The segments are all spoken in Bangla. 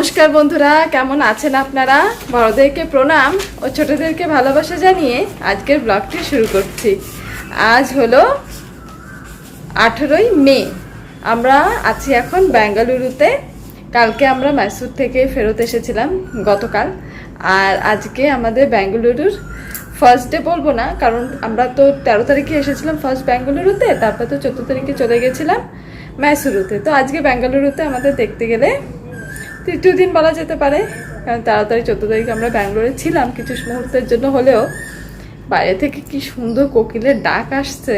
নমস্কার বন্ধুরা, কেমন আছেন আপনারা? বড়দেরকে প্রণাম ও ছোটদেরকে ভালোবাসা জানিয়ে আজকের ব্লগটি শুরু করছি। আজ হলো আঠেরোই মে। আমরা আছি এখন বেঙ্গালুরুতে কালকে আমরা মাইসুর থেকে ফেরত এসেছিলাম গতকাল। আর আজকে আমাদের বেঙ্গালুরুর ফার্স্ট ডে বলব না, কারণ আমরা তো তেরো তারিখে এসেছিলাম ফার্স্ট বেঙ্গালুরুতে তারপর তো চোদ্দ তারিখে চলে গেছিলাম মাইসুরুতে তো আজকে বেঙ্গালুরুতে আমাদের দেখতে গেলে তৃতীয় দিন বলা যেতে পারে, কারণ তাড়াতাড়ি চোদ্দ তারিখে আমরা ব্যাঙ্গালোরে ছিলাম কিছু মুহূর্তের জন্য হলেও। বাইরে থেকে কি সুন্দর কোকিলের ডাক আসছে।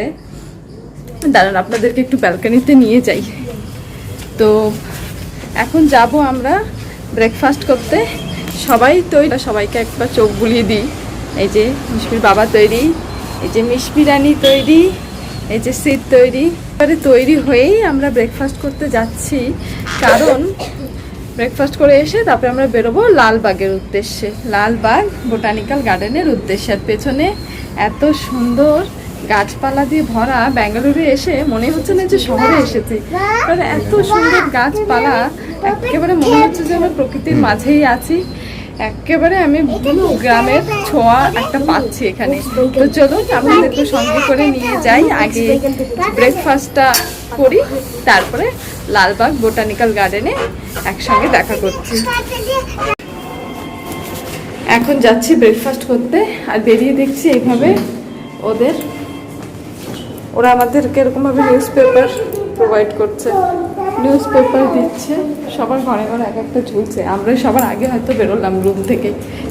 দাঁড়ান, আপনাদেরকে একটু ব্যালকানিতে নিয়ে যাই। তো এখন যাব আমরা ব্রেকফাস্ট করতে। সবাই তৈরি, সবাইকে একবার চোখ বুলিয়ে দিই। এই যে মিষ্মির বাবা তৈরি, এই যে মিষ্মি রানী তৈরি, এই যে সিট তৈরি। এবারে তৈরি হয়েই আমরা ব্রেকফাস্ট করতে যাচ্ছি। কারণ ব্রেকফাস্ট করে এসে তারপরে আমরা বেরোবো লালবাগের উদ্দেশ্যে। লালবাগ বোটানিক্যাল গার্ডেনের উদ্দেশ্যে। আর পেছনে এত সুন্দর গাছপালা দিয়ে ভরা ব্যাঙ্গালুরু এসে মনে হচ্ছে না যে শহরে এসেছি। কারণ এত সুন্দর গাছপালা, একেবারে মনে হচ্ছে যে আমরা প্রকৃতির মাঝেই আছি। একেবারে আমি গ্রামের ছোঁয়া একটা পাচ্ছি এখানে। তো চলুন আপনাদেরকে সঙ্গে করে নিয়ে যাই। আগে ব্রেকফাস্টটা করি, তারপরে লালবাগ বোটানিক্যাল গার্ডেনে একসঙ্গে দেখা করছি। এখন যাচ্ছি ব্রেকফাস্ট করতে আর বেরিয়ে দেখছি এইভাবে ওদের, ওরা আমাদেরকে এরকমভাবে নিউজ পেপার প্রোভাইড করছে। নিউজ পেপার দিচ্ছে, সবার ঘরে ঘরে এক একটা ঝুলছে। আমরা সবার আগে হয়তো বেরোলাম রুম থেকে।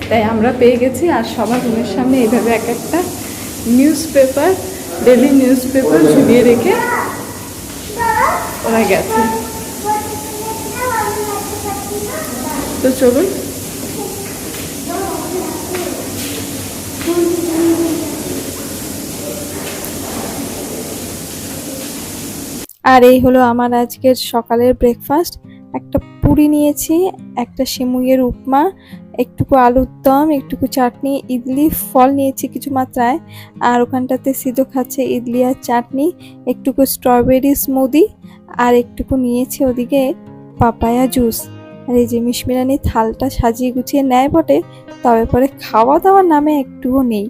তাই আমরা পেয়ে গেছি আর সবার রুমের সামনে এইভাবে এক একটা newspaper daily newspaper ঝুলিয়ে রেখে ওরা গেছে? তো চলুন। আর এই হলো আমার আজকের সকালের ব্রেকফাস্ট একটা পুরি নিয়েছি, একটা সিমুইয়ের উপমা, একটুকু আলুর দম, একটুকু চাটনি, ইডলি, ফল নিয়েছি কিছু মাত্রায়। আর ওখানটাতে সিধু খাচ্ছে ইডলি আর চাটনি, একটুকু স্ট্রবেরি স্মুদি আর একটুকু নিয়েছি ওদিকে পাপায়া জুস। আর এই যে মিশমিরানি থালটা সাজিয়ে গুছিয়ে নেয় বটে, তবে পরে খাওয়া দাওয়ার নামে একটুও নেই।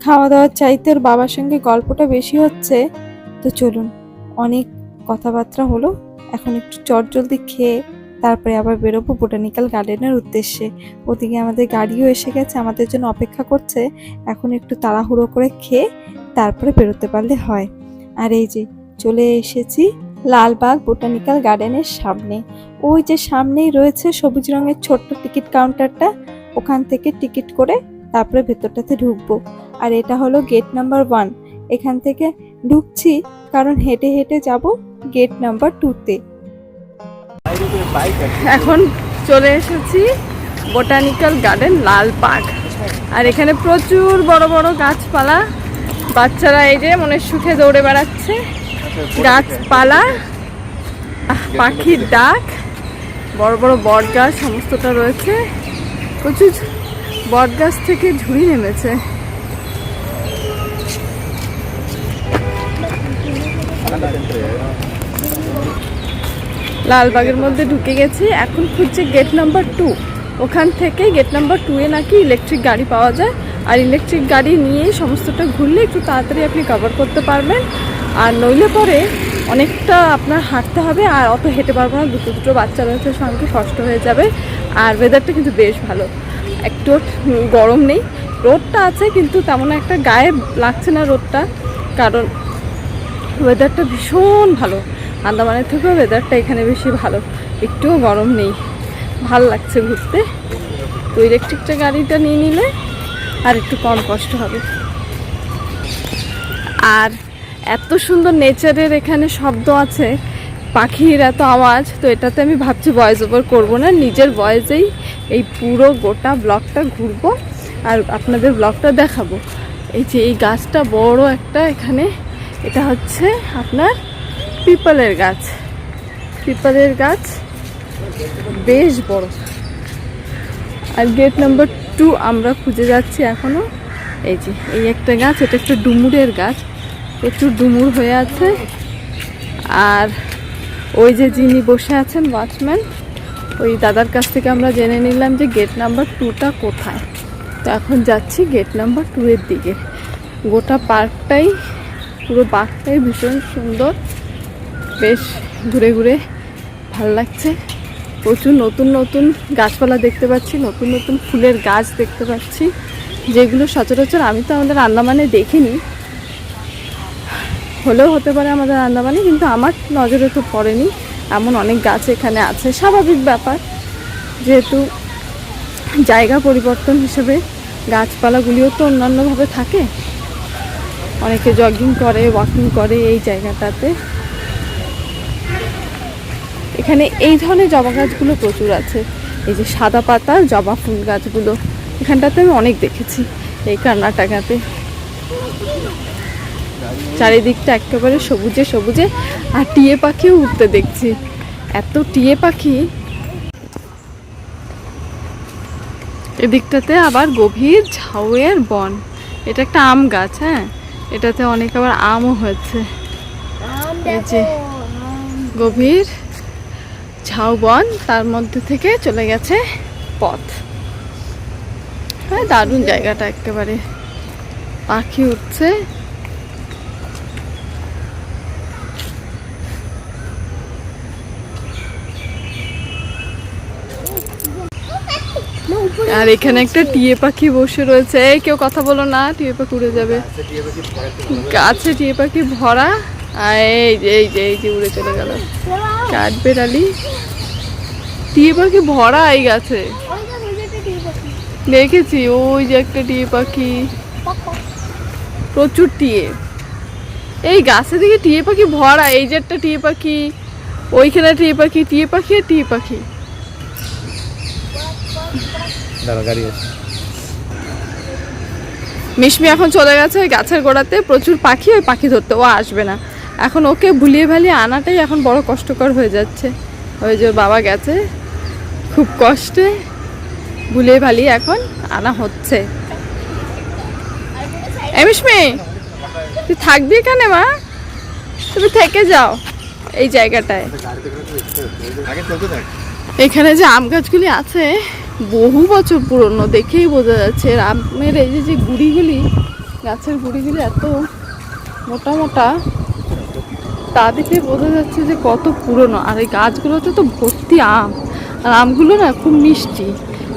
খাওয়া দাওয়ার চাইতে ওর বাবার সঙ্গে গল্পটা বেশি হচ্ছে। তো চলুন, অনেক কথাবার্তা হলো, এখন একটু চট জলদি খেয়ে তারপরে আবার বেরোবো বোটানিক্যাল গার্ডেনের উদ্দেশ্যে। ওদিকে আমাদের গাড়িও এসে গেছে, আমাদের জন্য অপেক্ষা করছে। এখন একটু তাড়াহুড়ো করে খেয়ে তারপরে বেরোতে পারলে হয়। আর এই যে, চলে এসেছি লালবাগ বোটানিক্যাল গার্ডেনের সামনে। ওই যে সামনেই রয়েছে সবুজ রঙের ছোট্ট টিকিট কাউন্টারটা। ওখান থেকে টিকিট করে তারপরে ভেতরটাতে ঢুকবো। আর এটা হলো গেট নাম্বার ওয়ান। এখান থেকে ঢুকছি কারণ হেঁটে হেঁটে যাব গেট নাম্বার টুতে। এখন চলে এসেছি বোটানিক্যাল গার্ডেন লালবাগ। আর এখানে প্রচুর বড় বড় গাছপালা। বাচ্চারা এই যে মনে সুখে দৌড়ে বেড়াচ্ছে। গাছপালা পাখির ডাক, বড় বড় বট গাছ সমস্তটা রয়েছে। প্রচুর বট গাছ থেকে ঝুড়ি নেমেছে। লালবাগের মধ্যে ঢুকে গেছি। এখন খুঁজছে গেট নাম্বার টু ওখান থেকে গেট নাম্বার টু এ নাকি ইলেকট্রিক গাড়ি পাওয়া যায়। আর ইলেকট্রিক গাড়ি নিয়েই সমস্তটা ঘুরলে একটু তাড়াতাড়ি আপনি কভার করতে পারবেন। আর নইলে পরে অনেকটা আপনার হাঁটতে হবে আর অত হেঁটে পারব না। দুটো দুটো বাচ্চা রয়েছে সঙ্গে কষ্ট হয়ে যাবে। আর ওয়েদারটা কিন্তু বেশ ভালো। একটু গরম নেই। রোদটা আছে কিন্তু তেমন একটা গায়ে লাগছে না রোদটা। কারণ ওয়েদারটা ভীষণ ভালো। আন্দামানের থেকেও ওয়েদারটা এখানে বেশি ভালো। একটুও গরম নেই। ভালো লাগছে ঘুরতে। তো ইলেকট্রিকটা গাড়িটা নিয়ে নিলে আর একটু কম কষ্ট হবে। আর এত সুন্দর নেচারের এখানে শব্দ আছে, পাখির এত আওয়াজ, তো এটাতে আমি ভাবছি ভয়েস ওভার করব না, নিজের ভয়েসেই এই পুরো গোটা ব্লকটা ঘুরবো আর আপনাদের ব্লগটা দেখাবো। এই যে এই গাছটা বড় একটা এখানে, এটা হচ্ছে আপনার পিপলের গাছ। পিপলের গাছ বেশ বড়। আর গেট নাম্বার টু আমরা খুঁজে যাচ্ছি এখনও এই যে, এই একটা গাছ, এটা একটা ডুমুরের গাছ। একটু ডুমুর হয়ে আছে। আর ওই যে যিনি বসে আছেন ওয়াচম্যান ওই দাদার কাছ থেকে আমরা জেনে নিলাম যে গেট নাম্বার টুটা কোথায়। তো এখন যাচ্ছি গেট নাম্বার টু এর দিকে। গোটা পার্কটাই, পুরো পার্কটাই ভীষণ সুন্দর। বেশ ঘুরে ঘুরে ভালো লাগছে। প্রচুর নতুন নতুন গাছপালা দেখতে পাচ্ছি, নতুন নতুন ফুলের গাছ দেখতে পাচ্ছি। যেগুলো সচরাচর আমি তো আমাদের আন্দামানে দেখিনি। হলেও হতে পারে আমাদের আন্দামানে কিন্তু আমার নজরে তো পড়েনি। এমন অনেক গাছ এখানে আছে। স্বাভাবিক ব্যাপার, যেহেতু জায়গা পরিবর্তন হিসেবে গাছপালাগুলিও তো অন্যান্যভাবে থাকে। অনেকে জগিং করে ওয়াকিং করে এই জায়গাটাতে। এখানে এই ধরনের জবা গাছগুলো প্রচুর আছে। এই যে সাদা পাতা জবা ফুল গাছগুলো। এখানটাতে আমি অনেক দেখেছি, এই কর্ণাটকাতে। চারিদিকটা একেবারে সবুজে সবুজে আর টিয়ে পাখিও উঠতে দেখছি। এত টিয়ে পাখি। এদিকটাতে আবার গভীর ঝাউয়ের বন। এটা একটা আম গাছ হ্যাঁ? এটাতে অনেক আবার আমও হয়েছে। এই যে গভীর ঝাউবন তার মধ্যে থেকে চলে গেছে পথ। হ্যাঁ দারুণ জায়গাটা একেবারে। পাখি উঠছে আর এখানে একটা টিয়ে পাখি বসে রয়েছে। কেউ কথা বলো না, টিয়ে পাখি উড়ে যাবে। গাছে টিয়ে পাখি ভরা। এই যে এই যে এই যে উড়ে চলে গেল। কাঠবেড়ালি। টিয়ে পাখি ভরা এই গাছে। দেখেছি, ওই যে একটা টিয়ে পাখি। প্রচুর টিয়ে। এই গাছে দিকে টিয়ে পাখি ভরা। এই যে একটা টিয়ে পাখি, ওইখানে টিয়ে পাখি টিয়ে পাখি আর টিয়ে পাখি। দাঁড়া গাড়ি আছে। মিশমি এখন চলে গেছে ওই গাছের গোড়াতে প্রচুর পাখি ওই পাখি ধরতে ও আসবে না। এখন ওকে ভুলিয়ে ভালিয়ে আনাটাই এখন বড় কষ্টকর হয়ে যাচ্ছে। ওই যে বাবা গেছে খুব কষ্টে ভুলিয়ে ভালিয়ে এখন আনা হচ্ছে। মিশমি তুই থাকবি এখানে মা? তুমি থেকে যাও এই জায়গাটায়। এখানে যে আম গাছগুলি আছে বহু বছর পুরনো দেখেই বোঝা যাচ্ছে আমের এই যে যে গুড়িগুলি, গাছের গুড়িগুলি এত মোটা মোটা, তা দেখে বোঝা যাচ্ছে যে কত পুরনো। আর এই গাছগুলোতে তো ভর্তি আম। আর আমগুলো না খুব মিষ্টি।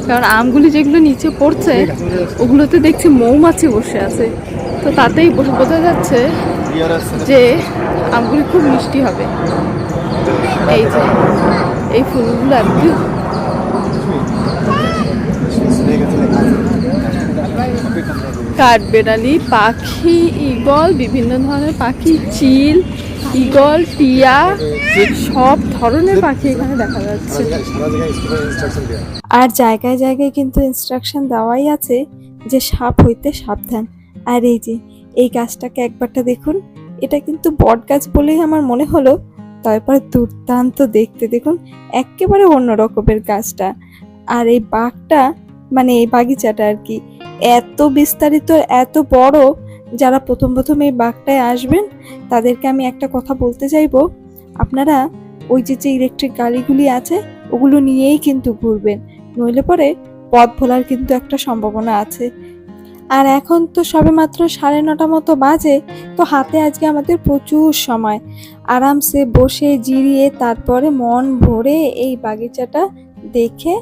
কারণ আমগুলি যেগুলো নিচে পড়ছে, ওগুলোতে দেখছি মৌমাছি বসে আছে। তো তাতেই বোঝা যাচ্ছে যে আমগুলি খুব মিষ্টি হবে। এই যে, এই ফুলগুলো কি কাঠবেড়ালি, পাখি, ঈগল, বিভিন্ন ধরনের পাখি, চিল, ঈগল, টিয়া, সব ধরনের পাখি এখানে দেখা যাচ্ছে। আর জায়গায় জায়গায় কিন্তু ইনস্ট্রাকশন দেওয়াই আছে যে সাপ হইতে সাবধান। আর এই যে, এই গাছটাকে একবারটা দেখুন, এটা কিন্তু বট গাছ বলেই আমার মনে হলো। তারপর দুর্দান্ত দেখতে দেখুন, একেবারে অন্য রকমের গাছটা। আর এই বাঘটা মানে এই বাগিচাটা আর কি এত বিস্তারিত, এত বড় যারা প্রথম প্রথম এই বাঘটায় আসবেন, তাদেরকে আমি একটা কথা বলতে চাইব। আপনারা ওই যে যে ইলেকট্রিক গাড়িগুলি আছে, ওগুলো নিয়েই কিন্তু ঘুরবেন। নইলে পরে পথ ভোলার কিন্তু একটা সম্ভাবনা আছে। আর এখন তো সবে মাত্র সাড়ে নটা মতো বাজে, তো হাতে আজকে আমাদের প্রচুর সময়। আরামসে বসে, জিরিয়ে, তারপরে মন ভরে এই বাগিচাটা দেখে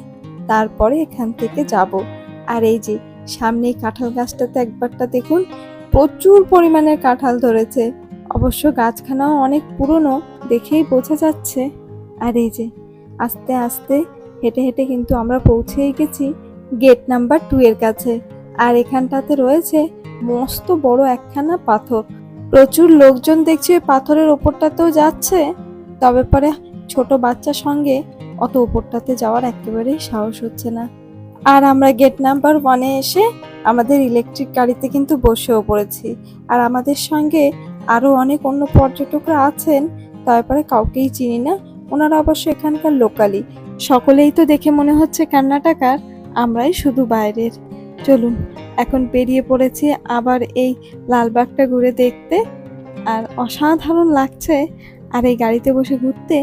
তারপরে এখান থেকে যাব। আর এই যে সামনে কাঁঠাল গাছটাতে একবারটা দেখুন, প্রচুর পরিমাণে কাঁঠাল ধরেছে। অবশ্য গাছখানাও অনেক পুরনো দেখেই বোঝা যাচ্ছে। আর এই যে, আস্তে আস্তে হেঁটে হেঁটে কিন্তু আমরা পৌঁছেই গেছি গেট নাম্বার টু এর কাছে। আর এখানটাতে রয়েছে মস্ত বড় একখানা পাথর। প্রচুর লোকজন দেখছি ওই পাথরের ওপরটাতেও যাচ্ছে, তবে পরে ছোট বাচ্চার সঙ্গে অত ওপরটাতে যাওয়ার একেবারেই সাহস হচ্ছে না। আর আমরা গেট নাম্বার ওয়ানে এসে আমাদের ইলেকট্রিক গাড়িতে কিন্তু বসেও পড়েছি। আর আমাদের সঙ্গে আরও অনেক অন্য পর্যটকরা আছেন তারপরে কাউকেই চিনি না। ওনারা অবশ্য এখানকার লোকালি সকলেই তো দেখে মনে হচ্ছে কর্ণাটকার, আমরাই শুধু বাইরের। চলুন, এখন বেরিয়ে পড়েছি আবার এই লালবাগটা ঘুরে দেখতে। আর অসাধারণ লাগছে, আর এই গাড়িতে বসে ঘুরতে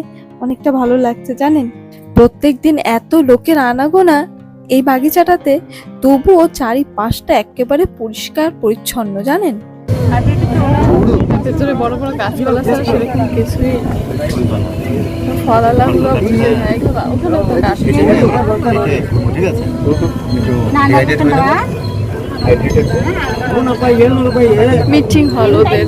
অনেকটা ভালো লাগছে, জানেন? প্রত্যেক দিন এত লোকের আনাগোনা এই বাগিচাটাতে তবুও চারিপাশটা একেবারে পরিষ্কার পরিচ্ছন্ন জানেন? ভেতরে বড় বড় গাছপালা ছাড়া সেরকম কিছুই নেই। ফলালাগুলো ওখানে তো গাছ মিটিং হল ওদের।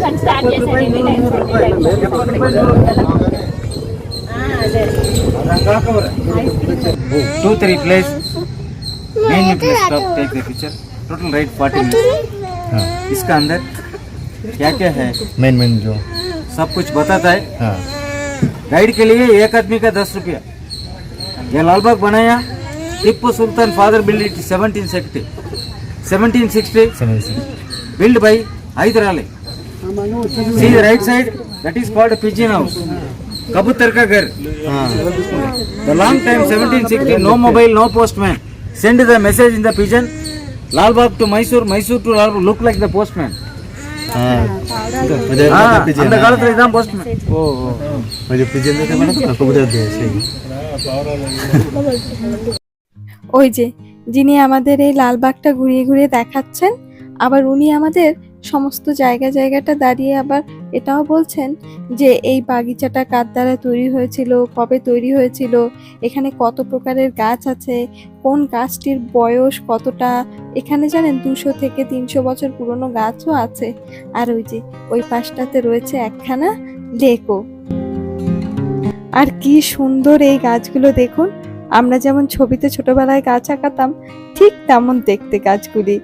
Two three place main place stop take the picture total right party minute इसका अंदर क्या क्या है? मेन मेन जो। सब कुछ बताता है। गाइड के लिए एक आदमी का दस रुपया। यह लालबाग बनाया। Tipu Sultan father build it seventeen sixty seventeen sixty build by Hyder Ali see right side that is called pigeon house कबूतर का घर the long time 1760 no mobile no postman Send the message in the pigeon. Lal Bagh to Mysore, Mysore to Lal Look like the postman. ওই যে যিনি আমাদের এই লালবাগটা ঘুরিয়ে ঘুরিয়ে দেখাচ্ছেন আবার উনি আমাদের সমস্ত জায়গা জায়গাটা দাঁড়িয়ে আবার এটাও বলছেন যে এই বাগিচাটা কার দ্বারা তৈরি হয়েছিল, কবে তৈরি হয়েছিল, এখানে কত প্রকারের গাছ আছে, কোন গাছটির বয়স কতটা, এখানে জানেন দুশো থেকে তিনশো বছর পুরনো গাছও আছে। আর ওই যে ওই পাশটাতে রয়েছে একখানা লেকও। আর কি সুন্দর এই গাছগুলো দেখুন, আমরা যেমন ছবিতে ছোটবেলায় গাছ আঁকাতাম, ঠিক তেমন দেখতে গাছগুলি।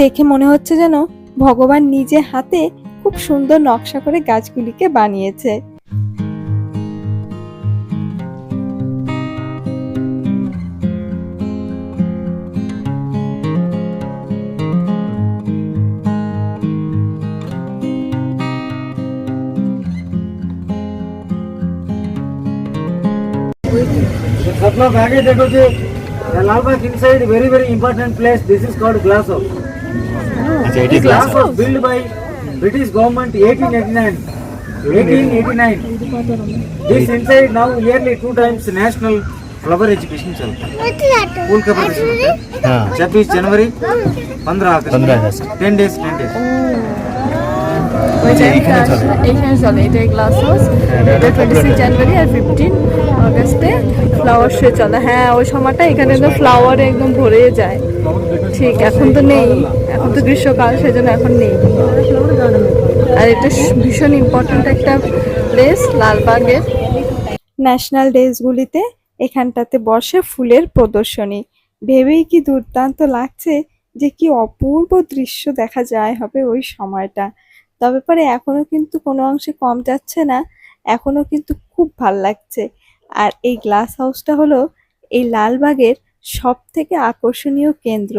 দেখে মনে হচ্ছে যেন ভগবান নিজে হাতে খুব সুন্দর নকশা করে গাছগুলিকে বানিয়েছে। স্বপ্ন ভাগে দেখো যে Lalbagh inside very very important place this is called glass of अच्छा eighty Glass house built by British government 1889. 1889. This inside now yearly two times national flower exhibition चलता है फूल का प्रदर्शन होता है हाँ छब्बीस जनवरी पंद्रह अगस्त पंद्रह अगस्त टेन डेज टेन डेज এইখানে চলে। এইখানে এটা গ্লাস হাউস এটা টোয়েন্টি সিক্স জানুয়ারি আর ফিফটিন আগস্টে ফ্লাওয়ার শো চলে। হ্যাঁ ওই সময়টা এখানে তো ফ্লাওয়ারে একদম ভরে যায়। ঠিক এখন তো নেই। এখন তো গ্রীষ্মকাল সেজন্য এখন নেই। আর এটা ভীষণ ইম্পর্ট্যান্ট একটা প্লেস লালবাগের। ন্যাশনাল ডেজগুলিতে এখানটাতে বসে ফুলের প্রদর্শনী। ভেবেই কি দুর্দান্ত লাগছে যে কি অপূর্ব দৃশ্য দেখা যায় হবে ওই সময়টা। তবে পরে এখনও কিন্তু কোনো অংশে কম যাচ্ছে না এখনও কিন্তু খুব ভালো লাগছে। আর এই গ্লাস হাউসটা হলো এই লালবাগের সব থেকে আকর্ষণীয় কেন্দ্র।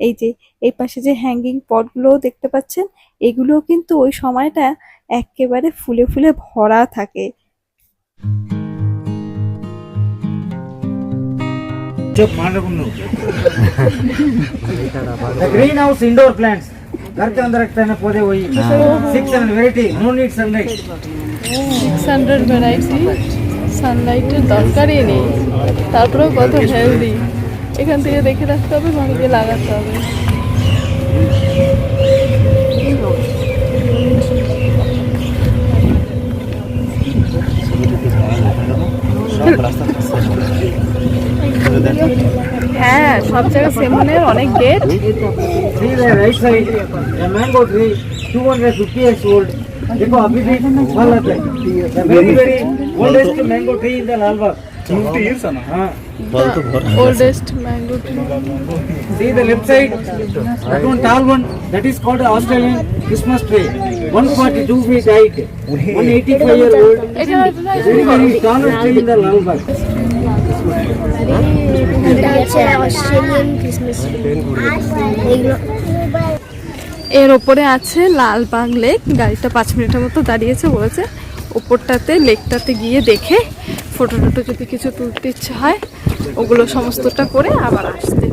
এই যে এই পাশে যে হ্যাঙ্গিং পটগুলোও দেখতে পাচ্ছেন এগুলোও কিন্তু ওই সময়টা একেবারে ফুলে ফুলে ভরা থাকে। গ্রিন হাউস ইনডোর প্ল্যান্টস ಕರ್ತೆ ಒಂದು ರಕ್ತನ ಪೋದೆ ಹೋಯಿ ಸಿಕ್ಸ್ ಹಂಡ್ರೆಡ್ ವೆರೈಟಿ ಮೂರ್ನೀಟ್ ಸನ್ಲೈಟ್ সিক্স হান্ড্রেড ভ্যারাইটি সানলাইটের দরকারই নেই। তারপরেও কত হেলদি এখান থেকে দেখে রাখতে হবে ঘরকে লাগাতে হবে। রাস্তা হ্যাঁ সব জায়গায় সেমনের অনেক gate See the right side, a mango tree, 250 years old. देखो अभी भी फल आता है The very very oldest mango tree in the Lalbagh. 50 years ना हाँ फल तो बहुत oldest mango tree See the left side, that one tall one, that is called Australian Christmas tree. 142 feet height, 185 year old. এখানে Very very tallest tree in the Lalbagh. এর ওপরে আছে লালবাগ লেক। গাড়িটা পাঁচ মিনিটের মতো দাঁড়িয়েছে, বলেছে। ওপরটাতে, লেকটাতে গিয়ে দেখে ফটো টটো যদি কিছু তুলতে ইচ্ছে হয়, ওগুলো সমস্তটা করে আবার আসতে।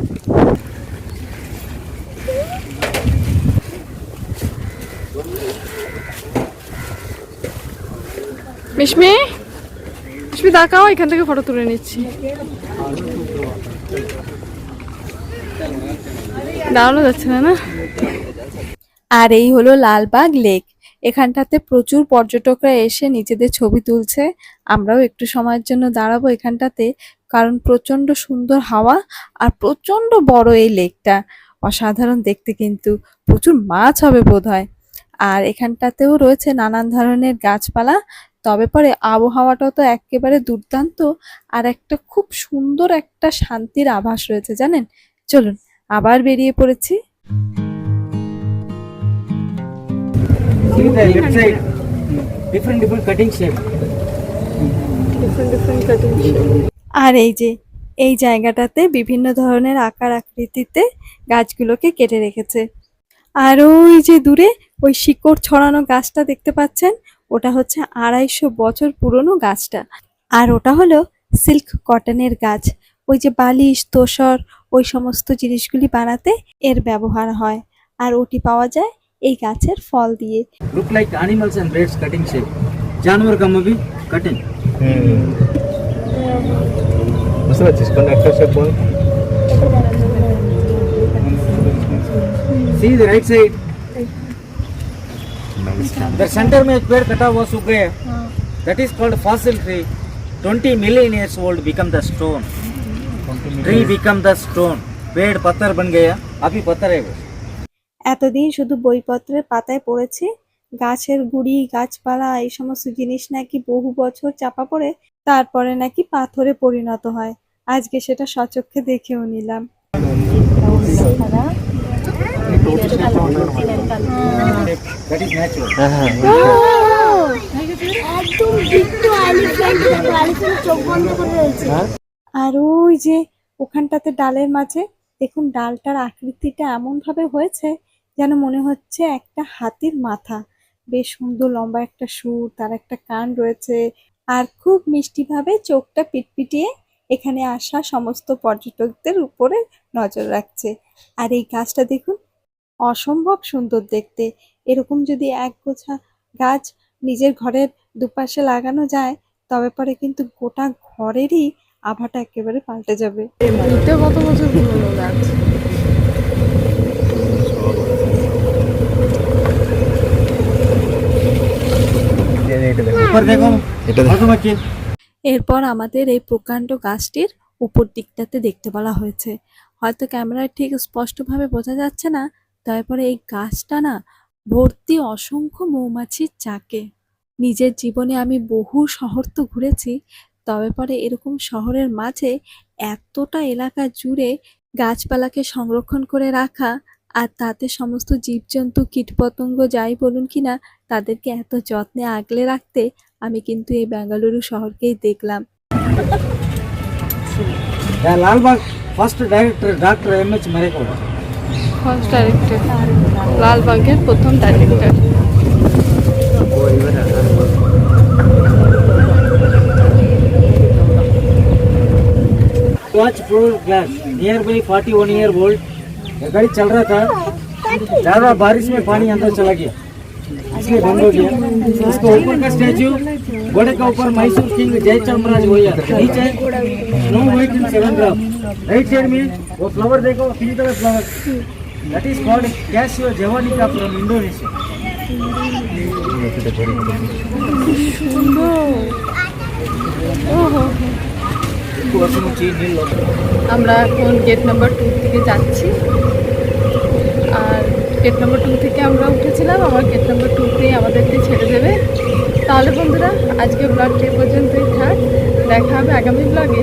মিশমি তুমি তাকাও এখান থেকে ফটো তুলে নিচ্ছি। দাঁড়ানো যাচ্ছে না না? আর এই হলো লালবাগ লেক। এখানটাতে প্রচুর পর্যটকরা এসে নিজেদের ছবি তুলছে। আমরাও একটু সময়ের জন্য দাঁড়াবো এখানটাতে, কারণ প্রচণ্ড সুন্দর হাওয়া আর প্রচণ্ড বড় এই লেকটা। অসাধারণ দেখতে কিন্তু, প্রচুর মাছ হবে বোধহয়। আর এখানটাতেও রয়েছে নানান ধরনের গাছপালা তবে পরে আবহাওয়াটাও তো একেবারে দুর্দান্ত আর একটা খুব সুন্দর একটা শান্তির আভাস রয়েছে জানেন চলুন আবার বেরিয়ে পড়েছি. Different different cutting shape. আর এই যে এই জায়গাটাতে বিভিন্ন ধরনের আকার আকৃতিতে গাছগুলোকে কেটে রেখেছে আর ওই যে দূরে ওই শিকড় ছড়ানো গাছটা দেখতে পাচ্ছেন ওটা হচ্ছে আড়াইশো বছর পুরনো গাছটা। আর ওটা হলো সিল্ক কটনের গাছ। ওই যে বালিশ তোষর ওই সমস্ত জিনিসগুলি বানাতে এর ব্যবহার হয়। আর ওটি পাওয়া যায় এই গাছের ফল দিয়ে। Look like animals and cutting shape জানোয়ার কাটিং বুঝতে পারছিস কোন একটা shape ball? See the right side The center में एक पेड़ कटा हुआ सूख गया. That is called fossil tree. 20 million years old become the stone. Tree become the stone. पेड़ पत्थर बन गया. अभी पत्थर है वो. এতদিন শুধু বইপত্রের পাতায় পড়েছি গাছের গুড়ি গাছপালা এই সমস্ত জিনিস নাকি বহু বছর চাপা পড়ে তারপরে নাকি পাথরে পরিণত হয় আজকে সেটা সচক্ষে দেখেও নিলাম আর ওই যে ওখানটাতে ডালের মাঝে, দেখুন ডালটার আকৃতিটা এমন ভাবে হয়েছে যেন মনে হচ্ছে একটা হাতির মাথা। বেশ সুন্দর লম্বা একটা সুর, তার একটা কান রয়েছে আর খুব মিষ্টিভাবে চোখটা পিটপিটিয়ে এখানে আসা সমস্ত পর্যটকদের উপরে নজর রাখছে। আর এই গাছটা দেখুন অসম্ভব সুন্দর দেখতে। এরকম যদি এক গোছা গাছ নিজের ঘরের দুপাশে লাগানো যায় তবে পরে কিন্তু গোটা ঘরেরই আভাটা একেবারে পাল্টে যাবে। এরপর আমাদের এই প্রকাণ্ড গাছটির উপর দিকটাতে দেখতে বলা হয়েছে। হয়তো ক্যামেরায় ঠিক স্পষ্টভাবে বোঝা যাচ্ছে না তারপরে এই গাছটা না ভর্তি অসংখ্য মৌমাছির চাকে। নিজের জীবনে আমি বহু শহর তো ঘুরেছি, তবে পরে এরকম শহরের মাঝে এতটা এলাকা জুড়ে গাছপালাকে সংরক্ষণ করে রাখা আর তাতে সমস্ত জীবজন্তু, কীটপতঙ্গ যাই বলুন কি না, তাদেরকে এত যত্নে আগলে রাখতে আমি কিন্তু এই বেঙ্গালুরু শহরকেই দেখলাম। Lalbagh first director doctor M Marekod. First director লালবাগের প্রথম director Watch full glass. Nearby 41 year old. ये गाड़ी चल रहा था ज्यादा बारिश में पानी अंदर चला गया इसलिए बंद हो गया उसके ऊपर का स्टैचू घोड़े का ऊपर मैसूर किंग जय चामराज भैया नीचे no white in seven gram right side में वो फ्लावर देखो तीन तरह flower that is called Casio javanica from Indonesia. আমরা এখন গেট নাম্বার টু থেকে যাচ্ছি। আর গেট নাম্বার টু থেকে আমরা উঠেছিলাম আমার গেট নাম্বার টুতেই আমাদেরকে ছেড়ে দেবে। তাহলে বন্ধুরা, আজকে ব্লগটি পর্যন্তই থাক। দেখা হবে আগামী ব্লগে